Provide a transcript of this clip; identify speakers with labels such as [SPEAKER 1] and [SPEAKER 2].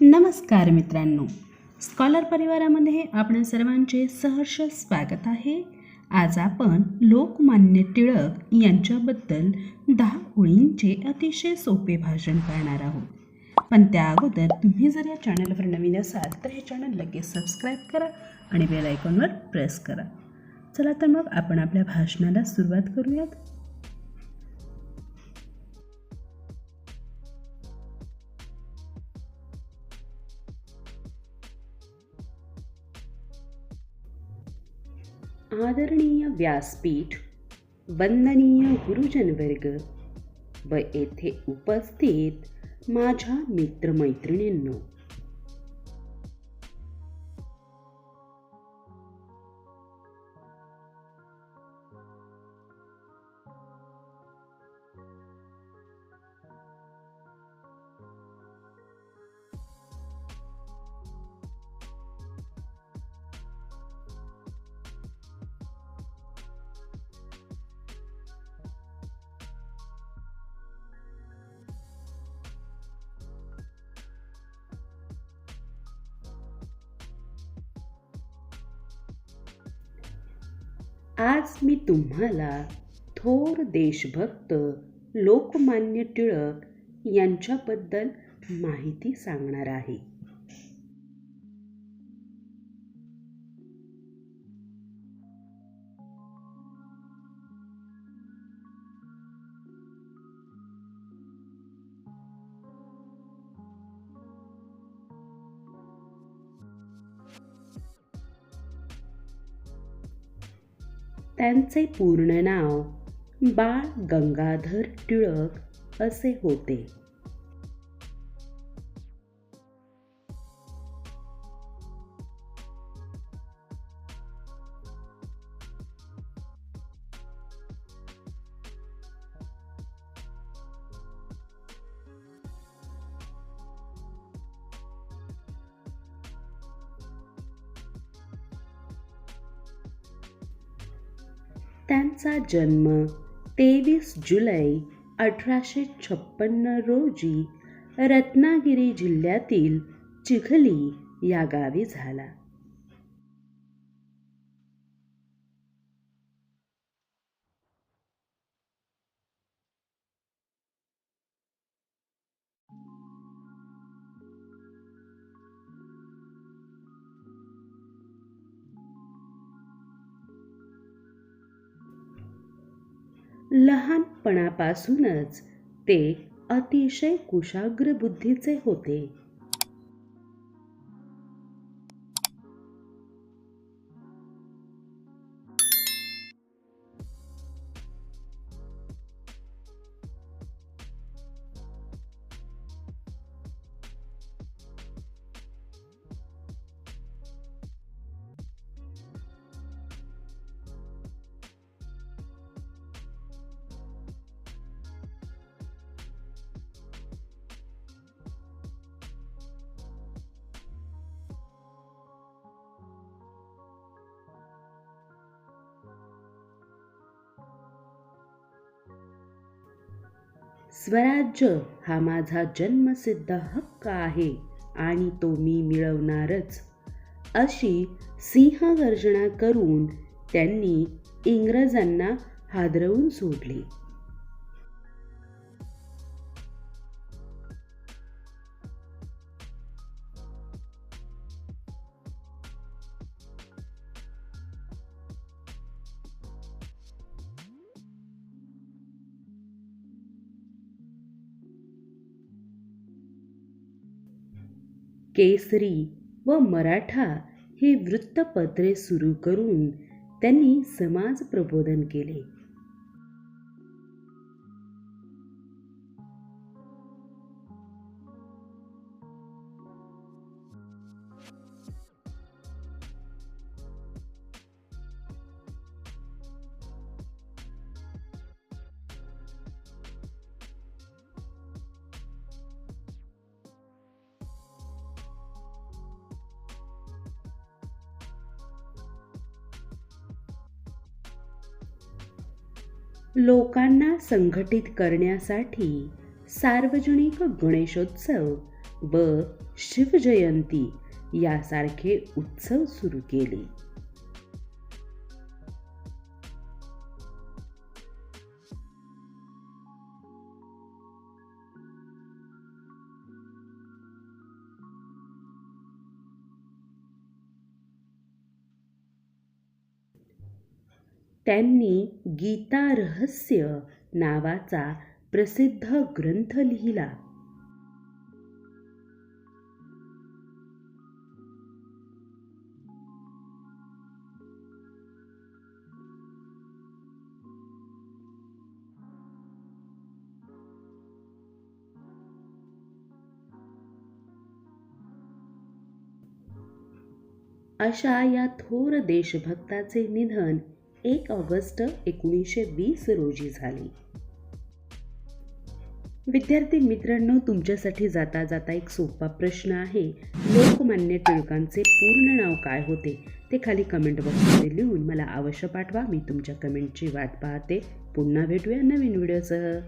[SPEAKER 1] नमस्कार मित्रांनो. स्कॉलर परिवारामध्ये आपण सर्वांचे सहर्ष स्वागत आहे. आज आपण लोकमान्य टिळक यांच्याबद्दल दहा ओळींचे अतिशय सोपे भाषण करणार आहोत. पण त्या अगोदर तुम्ही जर या चॅनलवर नवीन असाल तर हे चॅनल लगेच सबस्क्राईब करा आणि बेल आयकॉनवर प्रेस करा. चला तर मग आपण आपल्या भाषणाला सुरुवात करूयात. आदरणीय व्यासपीठ वंदनीय गुरुजनवर्ग व येथे उपस्थित माझ्या मित्रमैत्रिणींनो आज मी तुम्हाला थोर देशभक्त लोकमान्य टिळक यांच्याबद्दल माहिती सांगणार आहे. त्यांचे पूर्ण नाव बाळ गंगाधर टिळक असे होते. त्यांचा जन्म तेवीस जुलै अठराशे छप्पन्न रोजी रत्नागिरी जिल्ह्यातील चिखली या गावी झाला. लहानपणापासूनच ते अतिशय कुशाग्र बुद्धीचे होते. स्वराज्य हा माझा जन्मसिद्ध हक्क आहे आणि तो मी मिळवणारच. अशी सिंहगर्जना करून त्यांनी इंग्रजांना हादरवून सोडले. केसरी व मराठा ही वृत्तपत्रे सुरू करून त्यांनी समाज प्रबोधन केले. लोकांना संघटित करण्यासाठी सार्वजनिक गणेशोत्सव व शिवजयंती यासारखे उत्सव सुरू केले. त्यांनी गीता रहस्य नावाचा प्रसिद्ध ग्रंथ लिहिला. अशा या थोर देशभक्ताचे निधन एक ऑगस्ट एकोणीसशे वीस रोजी झाली. विद्यार्थी मित्रांनो तुमच्यासाठी जाता जाता एक सोपा प्रश्न आहे. लोकमान्य टिळकांचे पूर्ण नाव काय होते? ते खाली कमेंट बॉक्समध्ये लिहून मला अवश्य पाठवा. मी तुमच्या कमेंटची वाट पाहते. पुन्हा भेटूया नवीन व्हिडिओसह